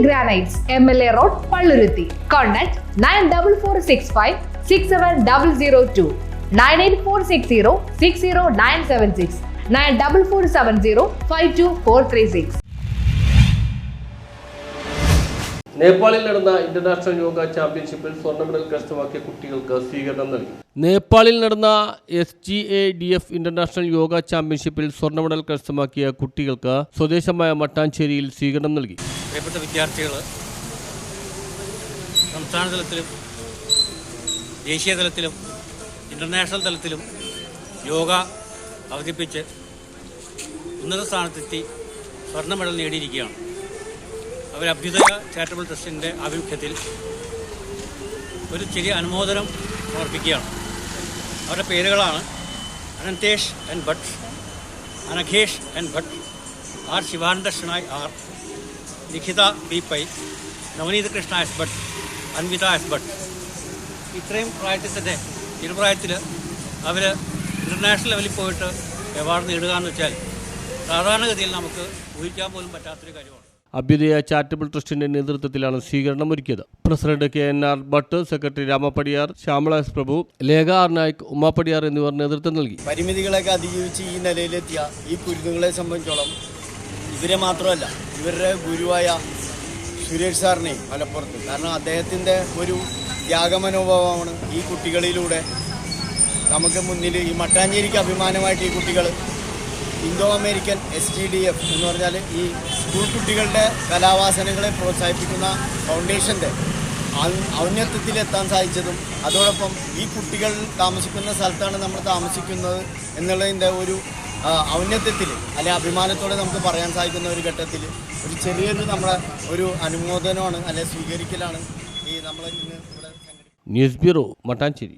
Granites, MLA Road, Palluruthi. Contact 9446567002 98460 60976 94470 52436. നേപ്പാളിൽ നടന്ന international yoga ചാമ്പ്യൻഷിപ്പിൽ സ്വർണ മെഡൽ കരസ്ഥമാക്കിയ കുട്ടികൾക്ക് സ്വീകരണം നൽകി നേപ്പാളിൽ നടന്ന S G A D F international yoga ചാമ്പ്യൻഷിപ്പിൽ സ്വർണ മെഡൽ കരസ്ഥമാക്കിയ കുട്ടികൾക്ക് സ്വദേശമായ മട്ടാഞ്ചേരിയിൽ സ്വീകരണം നൽകി പ്രിയപ്പെട്ട വിദ്യാർത്ഥികൾ സംസ്ഥാന തലത്തിലും ദേശീയ തലത്തിലും ഇന്റർനാഷണൽ തലത്തിലും യോഗ അവതരിപ്പിച്ച് ഉന്നത സ്ഥാനത്തെത്തി സ്വർണ മെഡൽ നേടിയിരിക്കുകയാണ്. അവർ അഭ്യുദയ ചാരിറ്റബിൾ ട്രസ്റ്റിന്റെ ആഭിമുഖ്യത്തിൽ ഒരു ചെറിയ അനുമോദനം സമർപ്പിക്കുകയാണ്. അവരുടെ പേരുകളാണ് Ananthesh and Bhat Anaghesh and Bhat R Shivananda Shenoy R Nikhita B Pai Navaneetha Krishna S Bhat Anvitha S Bhat. ഇത്രയും പ്രായത്തിൽ തന്നെ ചെറുപ്രായത്തിൽ അവർ ഇന്റർനാഷണൽ ലെവലിൽ പോയിട്ട് അവാർഡ് നേടുക എന്ന് വെച്ചാൽ സാധാരണഗതിയിൽ നമുക്ക് ഊഹിക്കാൻ പോലും പറ്റാത്തൊരു കാര്യമാണ്. അഭ്യുദയ ചാരിറ്റബിൾ ട്രസ്റ്റിന്റെ നേതൃത്വത്തിലാണ് സ്വീകരണം ഒരുക്കിയത്. President K N R Bhat secretary Ramapadiyar Shyamala S Prabhu Lekha R Naik Ummapadiyar എന്നിവർ നേതൃത്വം നൽകി. പരിമിതികളൊക്കെ അതിജീവിച്ച് ഈ നിലയിലെത്തിയ ഈ കുരുന്നുകളെ സംബന്ധിച്ചോളം ഇവരെ മാത്രമല്ല ഇവരുടെ ഗുരുവായ സുരേഷ് സാറിനെയും മലപ്പുറത്ത്. കാരണം അദ്ദേഹത്തിന്റെ ഒരു ത്യാഗമനോഭാവമാണ് ഈ കുട്ടികളിലൂടെ നമുക്ക് മുന്നിൽ ഈ മട്ടാഞ്ചേരിക്ക് അഭിമാനമായിട്ട് ഈ കുട്ടികൾ Indo American S T D F എന്ന് പറഞ്ഞാൽ ഈ സ്കൂൾ കുട്ടികളുടെ കലാവാസനകളെ പ്രോത്സാഹിപ്പിക്കുന്ന ഫൗണ്ടേഷന്റെ ഔന്നത്യത്തിലെത്താൻ സാധിച്ചതും അതോടൊപ്പം ഈ കുട്ടികൾ താമസിക്കുന്ന സ്ഥലത്താണ് നമ്മൾ താമസിക്കുന്നത് എന്നുള്ളതിന്റെ ഒരു ഔന്നത്യത്തിൽ അല്ലെ അഭിമാനത്തോടെ നമുക്ക് പറയാൻ സാധിക്കുന്ന ഒരു ഘട്ടത്തിൽ ഒരു ചെറിയൊരു നമ്മുടെ ഒരു അനുമോദനമാണ് അല്ലെ സ്വീകരിക്കലാണ് ഈ നമ്മൾ ഇന്ന് ഇവിടെ ന്യൂസ് ബ്യൂറോ മട്ടാഞ്ചേരി.